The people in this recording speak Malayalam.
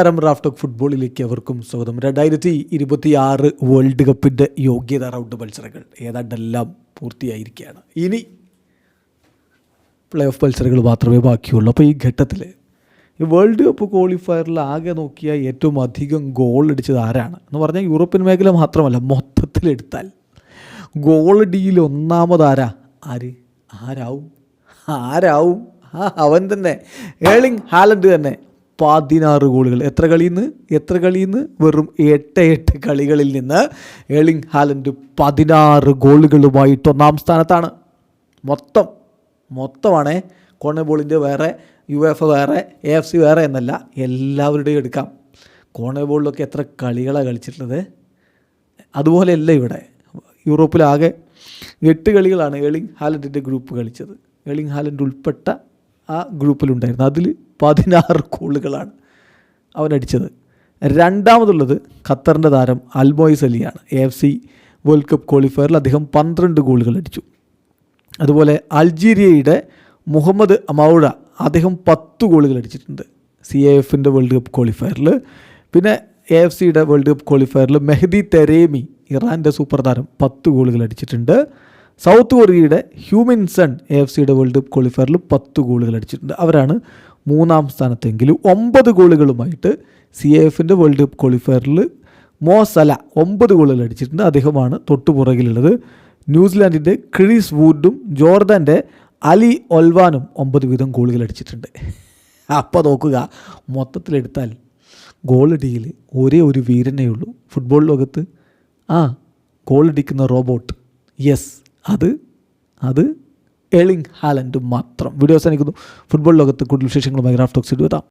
നമസ്കാരം. റാഫ്റ്റോക്ക് ഫുട്ബോളിലേക്ക് അവർക്കും സ്വാഗതം. രണ്ടായിരത്തി ഇരുപത്തി ആറ് വേൾഡ് കപ്പിന്റെ യോഗ്യത റൗണ്ട് മത്സരങ്ങൾ ഏതാണ്ടെല്ലാം പൂർത്തിയായിരിക്കുകയാണ്. ഇനി പ്ലേ ഓഫ് മത്സരങ്ങൾ മാത്രമേ ബാക്കിയുള്ളൂ. അപ്പോൾ ഈ ഘട്ടത്തിൽ ഈ വേൾഡ് കപ്പ് ക്വാളിഫയറിൽ ആകെ നോക്കിയാൽ ഏറ്റവും അധികം ഗോൾ അടിച്ചത് ആരാണ്? എന്ന് പറഞ്ഞാൽ യൂറോപ്യൻ മേഖല മാത്രമല്ല മൊത്തത്തിലെടുത്താൽ. ഗോൾ ഡിയിൽ ഒന്നാമതാരാ ആര്? ആരാവും? ആരാവും? ആ അവൻ തന്നെ. ഏളിങ് ഹാലൻഡ് തന്നെ. പതിനാറ് ഗോളുകൾ. എത്ര കളിയിൽ എത്ര കളിയിൽ വെറും എട്ട് എട്ട് കളികളിൽ നിന്ന് എളിങ് ഹാലൻഡ് പതിനാറ് ഗോളുകളുമായിട്ട് ഒന്നാം സ്ഥാനത്താണ്. മൊത്തം മൊത്തമാണേ കോണബോളിന്റെ വേറെ യു എഫ് വേറെ എ എഫ് സി വേറെ എന്നല്ല എല്ലാവരുടെയും എടുക്കാം. കോണബോളിലൊക്കെ എത്ര കളികളാണ് കളിച്ചിട്ടുള്ളത്? അതുപോലെയല്ല ഇവിടെ. യൂറോപ്പിലാകെ എട്ട് കളികളാണ് എളിങ് ഹാലൻഡിന്റെ ഗ്രൂപ്പ് കളിച്ചത്. എളിങ് ഹാലൻഡ് ഉൾപ്പെട്ട ആ ഗ്രൂപ്പിലുണ്ടായിരുന്നു. അതിൽ പതിനാറ് ഗോളുകളാണ് അവൻ അടിച്ചത് രണ്ടാമതുള്ളത് ഖത്തറിന്റെ താരം Almoez അലിയാണ്. A F C world cup ക്വാളിഫയറിൽ അദ്ദേഹം പന്ത്രണ്ട് ഗോളുകൾ അടിച്ചു. അതുപോലെ അൾജീരിയയുടെ മുഹമ്മദ് അമൗഴ അദ്ദേഹം പത്ത് ഗോളുകൾ അടിച്ചിട്ടുണ്ട് സി എ എഫിന്റെ വേൾഡ് കപ്പ് ക്വാളിഫയറിൽ. പിന്നെ എ എഫ് സിയുടെ വേൾഡ് കപ്പ് ക്വാളിഫയറിൽ മെഹദി തെരേമി ഇറാന്റെ സൂപ്പർ താരം പത്ത് ഗോളുകൾ അടിച്ചിട്ടുണ്ട്. സൗത്ത് കൊറിയയുടെ Heung min Son A F സിയുടെ വേൾഡ് കപ്പ് ക്വാളിഫയറിൽ പത്ത് ഗോളുകൾ അടിച്ചിട്ടുണ്ട്. അവരാണ് മൂന്നാം സ്ഥാനത്തെങ്കിലും ഒമ്പത് ഗോളുകളുമായിട്ട് സി എ എഫിന്റെ വേൾഡ് കപ്പ് ക്വാളിഫയറിൽ മോസല ഒമ്പത് ഗോളുകൾ അടിച്ചിട്ടുണ്ട്. അദ്ദേഹമാണ് തൊട്ടുപുറകിലുള്ളത്. ന്യൂസിലാൻഡിന്റെ ക്രിസ് വൂഡും ജോർദാന്റെ അലി ഒൽവാനും ഒമ്പത് വീതം ഗോളുകൾ അടിച്ചിട്ടുണ്ട്. അപ്പോൾ നോക്കുക മൊത്തത്തിലെടുത്താൽ ഗോളടിയിൽ ഒരേ ഒരു വീരനേ ഉള്ളൂ. ഫുട്ബോൾ ലോകത്ത് ആ ഗോളടിക്കുന്ന റോബോട്ട് യെസ് അത് അത് എളിങ് ഹാലൻഡ് മാത്രം. വീഡിയോ അവസാനിക്കുന്നു. ഫുട്ബോൾ ലോകത്ത് കൂടുതൽ വിശേഷങ്ങളുമായി റാഫ്റ്റോക്സ് എഴുതാം